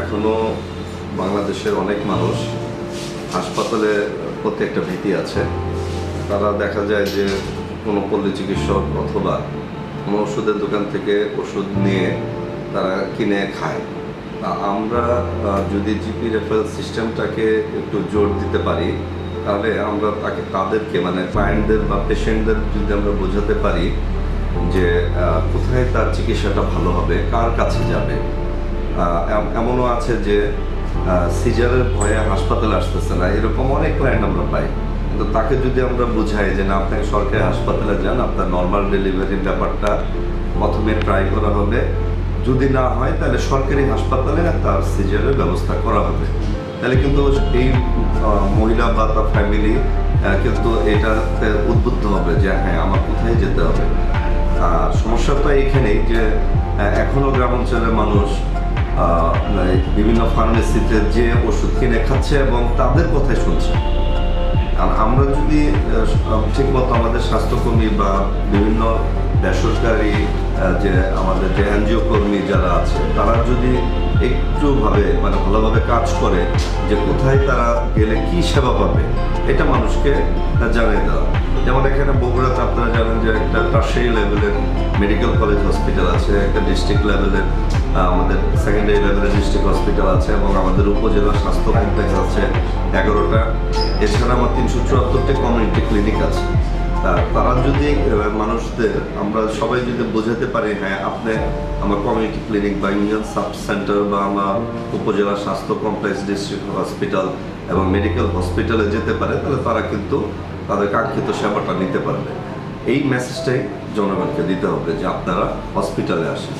এখনও বাংলাদেশের অনেক মানুষ হাসপাতালে প্রতি একটা ভীতি আছে। তারা দেখা যায় যে কোনো পল্লী চিকিৎসক অথবা কোনো ওষুধের দোকান থেকে ওষুধ নিয়ে তারা কিনে খায়। আমরা যদি জিপি রেফারেল সিস্টেমটাকে একটু জোর দিতে পারি, তাহলে আমরা তাকে, তাদেরকে মানে ক্লায়েন্টদের বা পেশেন্টদের যদি আমরা বোঝাতে পারি যে কোথায় তার চিকিৎসাটা ভালো হবে, কার কাছে যাবে এমনও আছে যে সিজারের ভয়ে হাসপাতালে আসতেছে না। এরকম অনেক ক্লায়েন্ট আমরা পাই। কিন্তু তাকে যদি আমরা বুঝাই যে না আপনাকে সরকারি হাসপাতালে যান আপনার নর্মাল ডেলিভারির ব্যাপারটা প্রথমে ট্রাই করা হবে। যদি না হয় তাহলে সরকারি হাসপাতালে তার সিজারের ব্যবস্থা করা হবে। তাহলে কিন্তু এই মহিলা বা তার ফ্যামিলি কিন্তু এটাতে উদ্বুদ্ধ হবে যে হ্যাঁ আমার কোথায় যেতে হবে? আর সমস্যাটা এখানেই যে আহ, এখনও গ্রাম অঞ্চলের মানুষ মানে বিভিন্ন ফার্মেসিতে যে ওষুধ কিনে খাচ্ছে এবং তাদের কথাই শুনছে। আর আমরা যদি ঠিকমতো আমাদের স্বাস্থ্যকর্মী বা বিভিন্ন বেসরকারি যে আমাদের যে এনজিও কর্মী যারা আছে, তারা যদি একটু ভাবে মানে ভালোভাবে কাজ করে যে কোথায় তারা গেলে কি সেবা পাবে, এটা মানুষকে জানিয়ে দেওয়া। যেমন এখানে বগুড়াতে আপনারা জানেন যে একটা টার্সারি লেভেলের মেডিকেল কলেজ হসপিটাল আছে, একটা ডিস্ট্রিক্ট লেভেলের আমাদের সেকেন্ডারি লেভেলের ডিস্ট্রিক্ট হসপিটাল আছে এবং আমাদের উপজেলা স্বাস্থ্য কমপ্লেক্স আছে এগারোটা। এছাড়া আমার তিনশো চুয়াত্তরটি কমিউনিটি ক্লিনিক আছে। তারা যদি মানুষদের, আমরা সবাই যদি বোঝাতে পারি হ্যাঁ আপনি আমার কমিউনিটি ক্লিনিক বা ইউনিয়ন সাব সেন্টার বা আমার উপজেলা স্বাস্থ্য কমপ্লেক্স ডিস্ট্রিক্ট হসপিটাল এবং মেডিকেল হসপিটালে যেতে পারে, তাহলে তারা কিন্তু তাদের কাঙ্ক্ষিত সেবাটা নিতে পারবে। এই মেসেজটাই জনগণকে দিতে হবে যে আপনারা হসপিটালে আসেন।